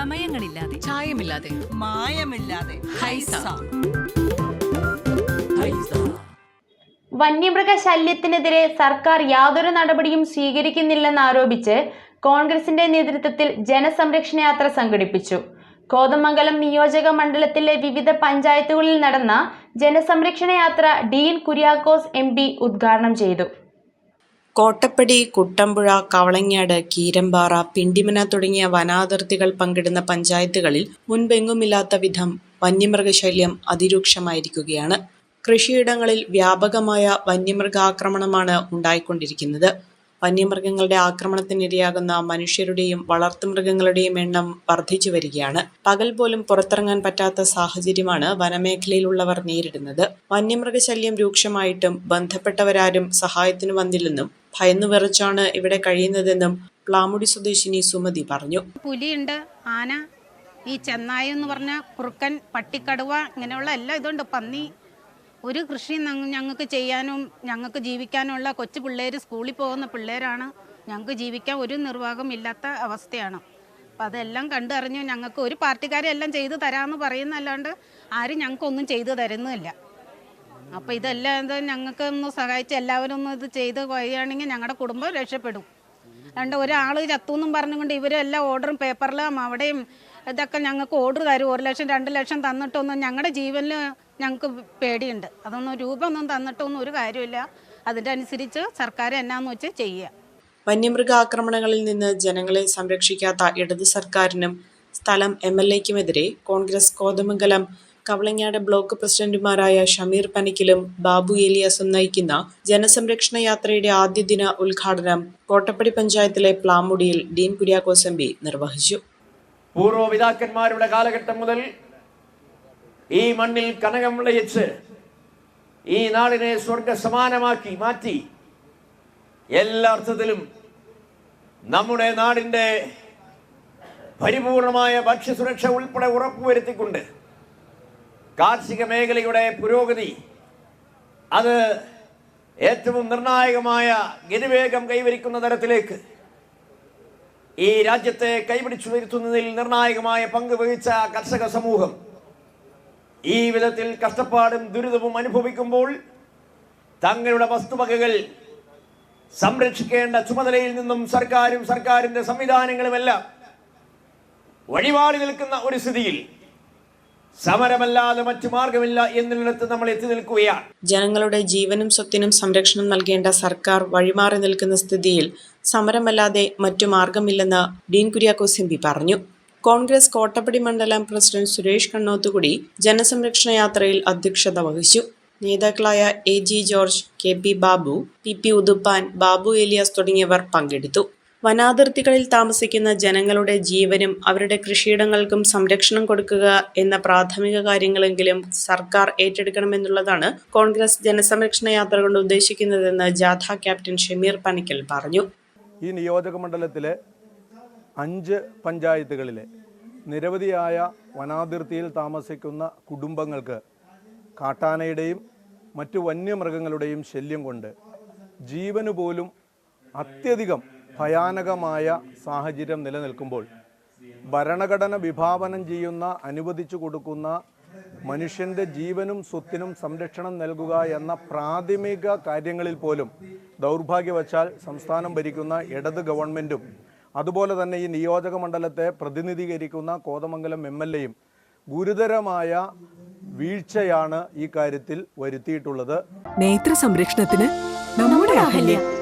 ചമയങ്ങളില്ലാതെ ചായമില്ലാതെ. മായമില്ലാതെ. ഹൈസ. വന്യമൃഗ ശല്യത്തിനെതിരെ സർക്കാർ യാതൊരു നടപടിയും സ്വീകരിക്കുന്നില്ലെന്നാരോപിച്ച് കോൺഗ്രസിന്റെ നേതൃത്വത്തിൽ ജനസംരക്ഷണ യാത്ര സംഘടിപ്പിച്ചു. കോതമംഗലം നിയോജക മണ്ഡലത്തിലെ വിവിധ പഞ്ചായത്തുകളിൽ നടന്ന ജനസംരക്ഷണ യാത്ര ഡീൻ കുര്യാക്കോസ് എം ഉദ്ഘാടനം ചെയ്തു. കോട്ടപ്പടി കുട്ടമ്പുഴ കവളങ്ങാട് കീരമ്പാറ പിണ്ടിമന തുടങ്ങിയ വനാതിർത്തികൾ പങ്കിടുന്ന പഞ്ചായത്തുകളിൽ മുൻപെങ്ങുമില്ലാത്ത വിധം വന്യമൃഗശല്യം അതിരൂക്ഷമായിരിക്കുകയാണ്. കൃഷിയിടങ്ങളിൽ വ്യാപകമായ വന്യമൃഗാക്രമണമാണ് ഉണ്ടായിക്കൊണ്ടിരിക്കുന്നത്. വന്യമൃഗങ്ങളുടെ ആക്രമണത്തിനിരയാകുന്ന മനുഷ്യരുടെയും വളർത്തുമൃഗങ്ങളുടെയും എണ്ണം വർദ്ധിച്ചു വരികയാണ്. പകൽ പോലും പുറത്തിറങ്ങാൻ പറ്റാത്ത സാഹചര്യമാണ് വനമേഖലയിലുള്ളവർ നേരിടുന്നത്. വന്യമൃഗശല്യം രൂക്ഷമായിട്ടും ബന്ധപ്പെട്ടവരാരും സഹായത്തിനു വന്നില്ലെന്നും ഭയന്നു വിറച്ചാണ് ഇവിടെ കഴിയുന്നതെന്നും പ്ലാമുടി സ്വദേശിനി സുമതി പറഞ്ഞു. പുലിയുണ്ട് ആന ഈ ചെന്നായി എന്ന് പറഞ്ഞ കുറുക്കൻ പട്ടിക്കടുവ ഇങ്ങനെയുള്ള എല്ലാം ഇതുണ്ട്. പന്നി ഒരു കൃഷി ഞങ്ങൾക്ക് ചെയ്യാനും ഞങ്ങൾക്ക് ജീവിക്കാനുള്ള കൊച്ചു പിള്ളേർ സ്കൂളിൽ പോകുന്ന പിള്ളേരാണ്. ഞങ്ങൾക്ക് ജീവിക്കാൻ ഒരു നിർവാഹം ഇല്ലാത്ത അവസ്ഥയാണ്. അപ്പം അതെല്ലാം കണ്ടറിഞ്ഞ് ഞങ്ങൾക്ക് ഒരു പാർട്ടിക്കാരെല്ലാം ചെയ്തു തരാമെന്ന് പറയുന്നല്ലാണ്ട് ആരും ഞങ്ങൾക്കൊന്നും ചെയ്തു തരുന്നില്ല അപ്പോൾ ഇതെല്ലാം ഞങ്ങൾക്ക് ഒന്ന് സഹായിച്ച് എല്ലാവരും ഒന്ന് ഇത് ചെയ്ത് കഴിയുകയാണെങ്കിൽ ഞങ്ങളുടെ കുടുംബം രക്ഷപ്പെടും. രണ്ട് ഒരാൾ ചത്തുവെന്നും പറഞ്ഞുകൊണ്ട് ഇവരെല്ലാം ഓർഡറും പേപ്പറിലും അവിടെയും ഇതൊക്കെ ഞങ്ങൾക്ക് ഓർഡർ തരും. ഒരു ലക്ഷം രണ്ട് ലക്ഷം തന്നിട്ടൊന്നും ഞങ്ങളുടെ ജീവനിൽ ഞങ്ങൾക്ക് പേടിയുണ്ട്. അതൊന്നും രൂപ ഒന്നും തന്നിട്ടൊന്നും ഒരു കാര്യമില്ല. അതിന്റെ അനുസരിച്ച് സർക്കാർ എന്നാന്ന് വെച്ച് ചെയ്യുക വന്യമൃഗാക്രമണങ്ങളിൽ നിന്ന് ജനങ്ങളെ സംരക്ഷിക്കാത്ത ഇടതു സർക്കാരിനും സ്ഥലം എം എൽ എക്കുമെതിരെ കോൺഗ്രസ് കോതമംഗലം കവളങ്ങാട് ബ്ലോക്ക് പ്രസിഡന്റുമാരായ ഷമീർ പനിക്കിലും ബാബു ഏലിയാസും നയിക്കുന്ന ജനസംരക്ഷണ യാത്രയുടെ ആദ്യ ദിന ഉദ്ഘാടനം കോട്ടപ്പടി പഞ്ചായത്തിലെ പ്ലാമുടിയിൽ ഡീൻ കുര്യാക്കോസ് എം നിർവഹിച്ചു. പൂർവപിതാക്കന്മാരുടെ കാലഘട്ടം മുതൽ ഈ മണ്ണിൽ കനകം വിളയിച്ച് ഈ നാടിനെ സ്വർഗ സമാനമാക്കി മാറ്റി എല്ലാ അർത്ഥത്തിലും നമ്മുടെ നാടിന്റെ പരിപൂർണമായ ഭക്ഷ്യസുരക്ഷ ഉൾപ്പെടെ ഉറപ്പുവരുത്തിക്കൊണ്ട് കാർഷിക മേഖലയുടെ പുരോഗതി അത് ഏറ്റവും നിർണായകമായ ഗതിവേഗം കൈവരിക്കുന്ന തരത്തിലേക്ക് ഈ രാജ്യത്തെ കൈപിടിച്ചു വരുത്തുന്നതിൽ നിർണായകമായ പങ്ക് വഹിച്ച കർഷക സമൂഹം ഈ വിധത്തിൽ കഷ്ടപ്പാടും ദുരിതവും അനുഭവിക്കുമ്പോൾ തങ്ങളുടെ വസ്തുവകകൾ സംരക്ഷിക്കേണ്ട ചുമതലയിൽ നിന്നും സർക്കാരും സർക്കാരിന്റെ സംവിധാനങ്ങളുമെല്ലാം വഴിമാറി നിൽക്കുന്ന ഒരു സ്ഥിതിയിൽ സമരമല്ലാതെ മറ്റു മാർഗമില്ല എന്നിടത്ത് നമ്മൾ എത്തി നിൽക്കുകയാണ്. ജനങ്ങളുടെ ജീവനും സ്വത്തിനും സംരക്ഷണം നൽകേണ്ട സർക്കാർ വഴിമാറി നിൽക്കുന്ന സ്ഥിതിയിൽ സമരമല്ലാതെ മറ്റു മാർഗമില്ലെന്ന് ഡീൻ കുര്യാക്കോസ് എം പി പറഞ്ഞു. കോൺഗ്രസ് കോട്ടപ്പടി മണ്ഡലം പ്രസിഡന്റ് സുരേഷ് കണ്ണോത്തുകുടി ജനസംരക്ഷണ യാത്രയിൽ അധ്യക്ഷത വഹിച്ചു. നേതാക്കളായ A G George K P Babu P P Uduppan Babu Elias തുടങ്ങിയവർ പങ്കെടുത്തു. വനാതിർത്തികളിൽ താമസിക്കുന്ന ജനങ്ങളുടെ ജീവനും അവരുടെ കൃഷിയിടങ്ങൾക്കും സംരക്ഷണം കൊടുക്കുക എന്ന പ്രാഥമിക കാര്യങ്ങളെങ്കിലും സർക്കാർ ഏറ്റെടുക്കണമെന്നുള്ളതാണ് കോൺഗ്രസ് ജനസംരക്ഷണ യാത്ര കൊണ്ട് ഉദ്ദേശിക്കുന്നതെന്ന് ജാഥ ക്യാപ്റ്റൻ ഷമീർ പണിക്കൽ പറഞ്ഞു. ഈ നിയോജക മണ്ഡലത്തിലെ അഞ്ച് പഞ്ചായത്തുകളിലെ നിരവധിയായ വനാതിർത്തിയിൽ താമസിക്കുന്ന കുടുംബങ്ങൾക്ക് കാട്ടാനയുടെയും മറ്റു വന്യമൃഗങ്ങളുടെയും ശല്യം കൊണ്ട് ജീവന് പോലും അത്യധികം ഭയാനകമായ സാഹചര്യം നിലനിൽക്കുമ്പോൾ ഭരണഘടന വിഭാവനം ചെയ്യുന്ന അനുവദിച്ചു കൊടുക്കുന്ന മനുഷ്യന്റെ ജീവനും സ്വത്തിനും സംരക്ഷണം നൽകുക എന്ന പ്രാഥമിക കാര്യങ്ങളിൽ പോലും ദൗർഭാഗ്യവശാൽ സംസ്ഥാനം ഭരിക്കുന്ന ഇടത് ഗവൺമെന്റും അതുപോലെ തന്നെ ഈ നിയോജക മണ്ഡലത്തെ പ്രതിനിധീകരിക്കുന്ന കോതമംഗലം എം എൽ എയും ഗുരുതരമായ വീഴ്ചയാണ് ഈ കാര്യത്തിൽ വരുത്തിയിട്ടുള്ളത്. നേത്ര സംരക്ഷണത്തിന് നമ്മുടെ